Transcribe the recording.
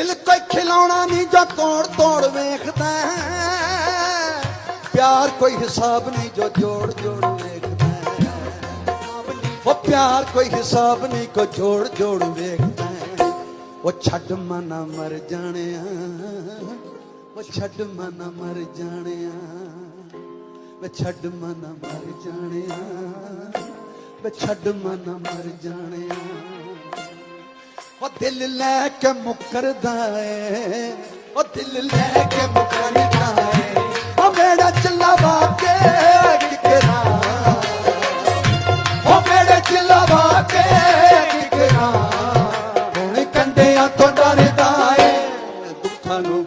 ਦਿਲ ਕੋਈ ਖਿਲਾਉਣਾ ਨਹੀਂ ਜੋ ਤੋੜ ਤੋੜ ਵੇਖਦਾ ਪਿਆਰ ਕੋਈ ਹਿਸਾਬ ਨਹੀਂ ਜੋ ਜੋੜ ਜੋੜ ਵੇਖਦਾ ਉਹ ਪਿਆਰ ਕੋਈ ਹਿਸਾਬ ਨਹੀਂ ਕੋ ਜੋੜ ਜੋੜ ਵੇਖਦਾ ਉਹ ਛੱਡ ਮਨਾ ਮਰ ਜਾਣਿਆ। ਉਹ ਛੱਡ ਮਨਾ ਮਰ ਜਾਣਿਆ। ਵੇ ਛੱਡ ਮਨਾ ਮਰ ਜਾਣਿਆ। ਵੇ ਛੱਡ ਮਨਾ ਮਰ ਜਾਣਿਆ। ਉਹ ਦਿਲ ਲੈ ਕੇ ਮੁਕਰਦਾ ਏ, ਉਹ ਦਿਲ ਲੈ ਕੇ ਮੁਕਰਦਾ ਏ। ਉਹ ਮੇਰਾ ਚੱਲਾ ਵਾਕੇ ਕਿਕਰਾ ਉਹ ਮੇਰਾ ਚੱਲਾ ਵਾਕੇ ਕਿਕਰਾ ਹੁਣ ਕੰਡਿਆਂ ਤੋਂ ਡਰਦਾ ਏ, ਦੁੱਖਾਂ ਨੂੰ